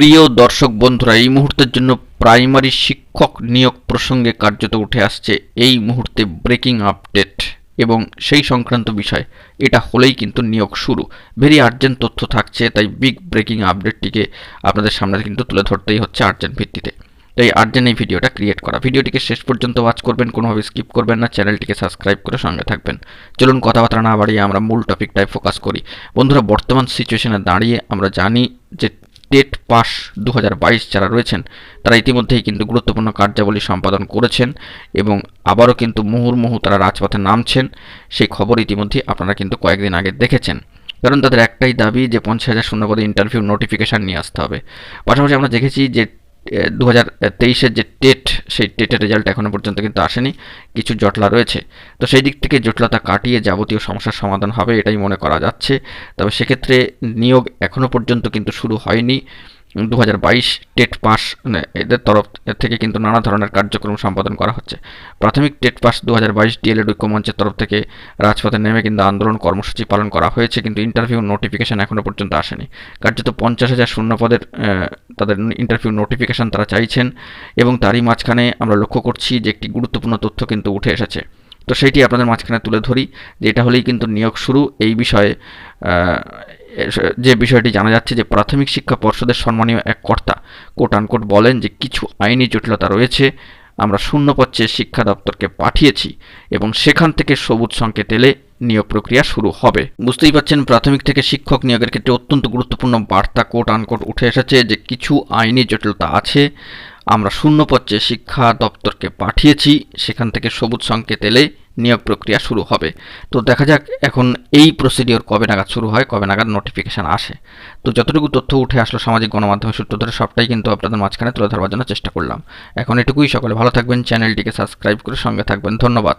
প্রিয় দর্শক বন্ধুরা, এই মুহূর্তের জন্য প্রাইমারি শিক্ষক নিয়োগ প্রসঙ্গে কার্যত উঠে আসছে এই মুহূর্তে ব্রেকিং আপডেট। এবং সেই সংক্রান্ত বিষয়, এটা হলেই কিন্তু নিয়োগ শুরু। ভেরি আর্জেন্ট তথ্য থাকছে, তাই বিগ ব্রেকিং আপডেটটিকে আপনাদের সামনে কিন্তু তুলে ধরতেই হচ্ছে আর্জেন্ট ভিত্তিতে। তাই আর্জেন্ট এই ভিডিওটা ক্রিয়েট করা। ভিডিওটিকে শেষ পর্যন্ত ওয়াচ করবেন, কোনোভাবে স্কিপ করবেন না। চ্যানেলটিকে সাবস্ক্রাইব করে সঙ্গে থাকবেন। চলুন কথাবার্তা না বাড়িয়ে আমরা মূল টপিকটায় ফোকাস করি। বন্ধুরা, বর্তমান সিচুয়েশনে দাঁড়িয়ে আমরা জানি যে টেট পাস দু হাজার বাইশ যারা রয়েছেন, তারা ইতিমধ্যেই কিন্তু গুরুত্বপূর্ণ কার্যাবলী সম্পাদন করেছেন এবং আবারও কিন্তু মুহুর্মুহু তারা রাজপথে নামছেন। সেই খবর ইতিমধ্যেই আপনারা কিন্তু কয়েকদিন আগে দেখেছেন। কারণ তাদের একটাই দাবি যে পঞ্চাশ হাজার শূন্যপদে ইন্টারভিউ নোটিফিকেশান নিয়ে আসতে হবে। পাশাপাশি আমরা দেখেছি যে দু হাজার তেইশের যে টেট সেই টেটের রেজাল্ট এখনও পর্যন্ত কিন্তু আসেনি, কিছু জটলা রয়েছে। তো সেই দিক থেকে জটলাতা কাটিয়ে যাবতীয় সমস্যার সমাধান হবে এটাই মনে করা যাচ্ছে। তবে সেক্ষেত্রে নিয়োগ এখনও পর্যন্ত কিন্তু শুরু হয়নি। দু হাজার বাইশ টেট পাস মানে এদের তরফ থেকে কিন্তু নানা ধরনের কার্যক্রম সম্পাদন করা হচ্ছে। প্রাথমিক টেট পাস দু হাজার বাইশ ডিএলএড ঐক্যমঞ্চের তরফ থেকে রাজপথে নেমে কিন্তু আন্দোলন কর্মসূচি পালন করা হয়েছে, কিন্তু ইন্টারভিউ নোটিফিকেশান এখনও পর্যন্ত আসেনি। কার্যত পঞ্চাশ হাজার শূন্য পদের তাদের ইন্টারভিউ নোটিফিকেশান তারা চাইছেন এবং তারই মাঝখানে আমরা লক্ষ্য করছি যে একটি গুরুত্বপূর্ণ তথ্য কিন্তু উঠে এসেছে। তো সেইটি আপনাদের মাঝখানে তুলে ধরি যে এটা হলেই কিন্তু নিয়োগ শুরু। এই বিষয়ে যে বিষয়টি জানা যাচ্ছে যে প্রাথমিক শিক্ষা পর্ষদের সম্মানীয় এক কর্তা কোট আনকোট বলেন যে কিছু আইনি জটিলতা রয়েছে, আমরা শূন্যপক্ষে শিক্ষা দপ্তরকে পাঠিয়েছি এবং সেখান থেকে সবুজ সংকেত এলে নিয়োগ প্রক্রিয়া শুরু হবে। বুঝতেই পাচ্ছেন প্রাথমিক থেকে শিক্ষক নিয়োগের ক্ষেত্রে অত্যন্ত গুরুত্বপূর্ণ বার্তা কোট আনকোট উঠে এসেছে যে কিছু আইনি জটিলতা আছে। আমরা শূন্যপত্রে শিক্ষা দপ্তরকে পাঠিয়েছি, সেখান থেকে সবুজ সংকেত এলে নিয়োগ প্রক্রিয়া শুরু হবে। তো দেখা যাক এখন এই প্রসিডিওর কবে নাগাদ শুরু হয়, কবে নাগাদ নোটিফিকেশান আসে। তো যতটুকু তথ্য উঠে আসলো সামাজিক গণমাধ্যমের সূত্র ধরে, সবটাই কিন্তু আপনাদের মাঝখানে তুলে ধরবার জন্য চেষ্টা করলাম। এখন এটুকুই, সকলে ভালো থাকবেন, চ্যানেলটিকে সাবস্ক্রাইব করে সঙ্গে থাকবেন। ধন্যবাদ।